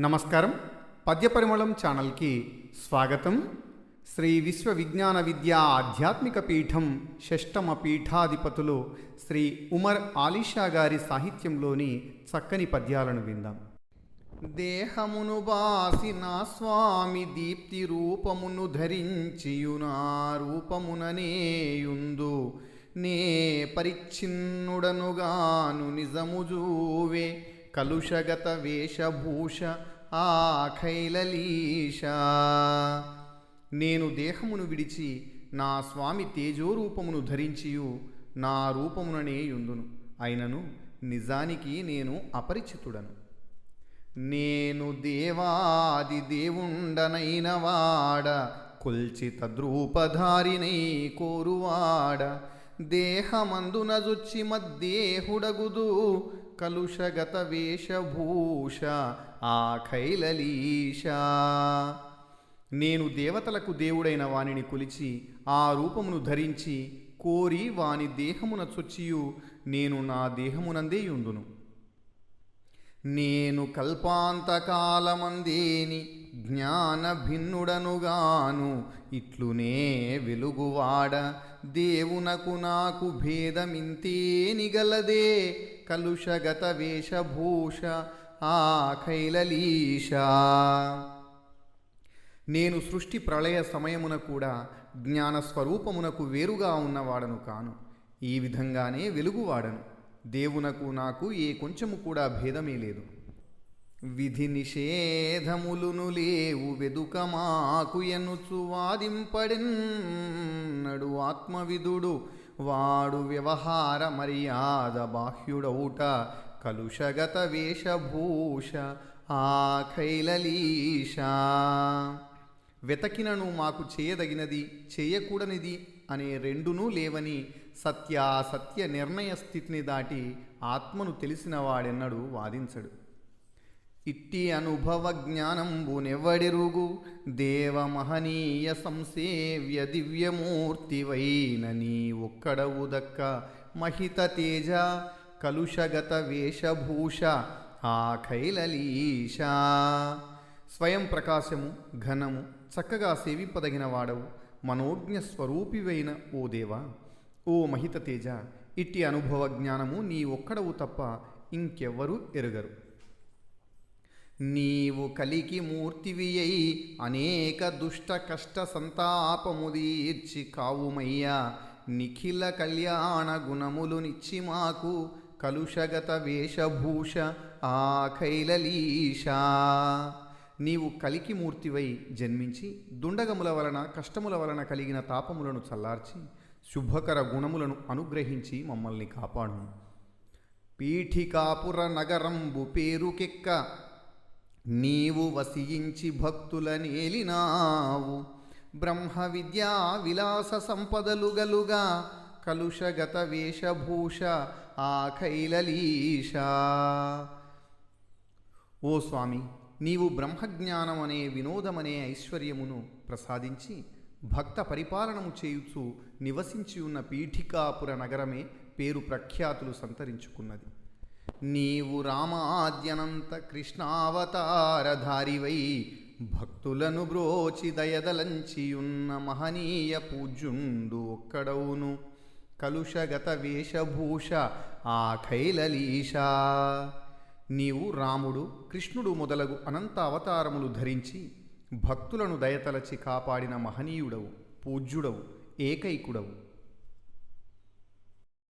నమస్కారం. పద్యపరిమళం ఛానల్కి స్వాగతం. శ్రీ విశ్వ విజ్ఞాన విద్యా ఆధ్యాత్మిక పీఠం షష్టమ పీఠాధిపతులు శ్రీ ఉమర్ ఆలిషా గారి సాహిత్యంలోని చక్కని పద్యాలను విందాం. దేహమును బాసి నా స్వామి దీప్తి రూపమును ధరించియునా రూపముననేయుందు. నే పరిచ్ఛిన్నుడనుగాను నిజము జూవే కలుషగత వేషభూష ఆ ఖైలలీష నేను దేహమును విడిచి నా స్వామి తేజోరూపమును ధరించియు నా రూపముననే యుందును. అయినను నిజానికి నేను అపరిచితుడను. నేను దేవాది దేవుండనైన వాడ కుల్చిత ద్రూపధారినై కోరువాడ దేహమందున జుచ్చి మద్దేహుడగుదు కలుషగత వేషభూష ఆ ఖైలలీష. నేను దేవతలకు దేవుడైన వానిని కొలిచి ఆ రూపమును ధరించి కోరి వాని దేహమున చొచ్చియు నేను నా దేహమునందే యుందును. నేను కల్పాంతకాలమందేని జ్ఞాన భిన్నుడనుగాను ఇట్లునే వెలుగువాడ. దేవునకు నాకు భేదమింతే నిగలదే కలుషగత వేషభూష ఆ కైలలీష నేను సృష్టి ప్రళయ సమయమున కూడా జ్ఞాన స్వరూపమునకు వేరుగా ఉన్నవాడను కాను. ఈ విధంగానే వెలుగువాడను. దేవునకు నాకు ఏ కొంచెము కూడా భేదమే లేదు. విధి నిషేధములును లేవు వెదుక మాకు ఎనుచు వాదింపడిన్నడు ఆత్మవిధుడు. వాడు వ్యవహార మర్యాద బాహ్యుడౌట కలుషగత వేషభూష ఆ వెతకినను మాకు చేయదగినది చేయకూడనిది అనే రెండునూ లేవని సత్యాసత్య నిర్ణయ స్థితిని దాటి ఆత్మను తెలిసినవాడెన్నడు వాదించడు. ఇట్టి అనుభవ జ్ఞానంబునెవడిరుగు దేవ మహనీయ సంసేవ్య దివ్యమూర్తివైన నీ ఒక్కడవు దక్క మహిత తేజ కలుషగత వేషభూష ఆ కైలలీష స్వయం ప్రకాశము ఘనము చక్కగా సేవింపదగిన వాడవు మనోజ్ఞ స్వరూపివైన ఓ దేవా. ఓ మహిత తేజ ఇట్టి అనుభవ జ్ఞానము నీ ఒక్కడవు తప్ప ఇంకెవ్వరూ ఎరుగరు. నీవు కలికి మూర్తివి అయి అనేక దుష్ట కష్ట సంతాపముదీర్చి కావుమయ్యా. నిఖిల కళ్యాణ గుణములు నిచ్చి మాకు కలుషగత వేషభూష ఆ నీవు కలికి మూర్తివై జన్మించి దుండగముల వలన కష్టముల వలన కలిగిన తాపములను చల్లార్చి శుభకర గుణములను అనుగ్రహించి మమ్మల్ని కాపాడు పీఠికాపుర నగరంబు పేరుకెక్క నీవు వసించి భక్తులనేలినావు. బ్రహ్మ విద్యా విలాస సంపదలు గలుగా కలుషగత వేషభూష ఆఖైలలీష ఓ స్వామి నీవు బ్రహ్మజ్ఞానం అనే వినోదమనే ఐశ్వర్యమును ప్రసాదించి భక్త పరిపాలనము చేయుచు నివసించి ఉన్న పీఠికాపుర నగరమే పేరు ప్రఖ్యాతులు సంతరించుకున్నది. నీవు రామాద్యనంత కృష్ణావతారధారివై భక్తులను బ్రోచి దయదలంచియున్న మహనీయ పూజ్యుండు ఒక్కడవును. కలుషగత వేషభూష ఆఖైలలీష నీవు రాముడు కృష్ణుడు మొదలగు అనంత అవతారములు ధరించి భక్తులను దయతలచి కాపాడిన మహనీయుడవు పూజ్యుడవు ఏకైకుడవు.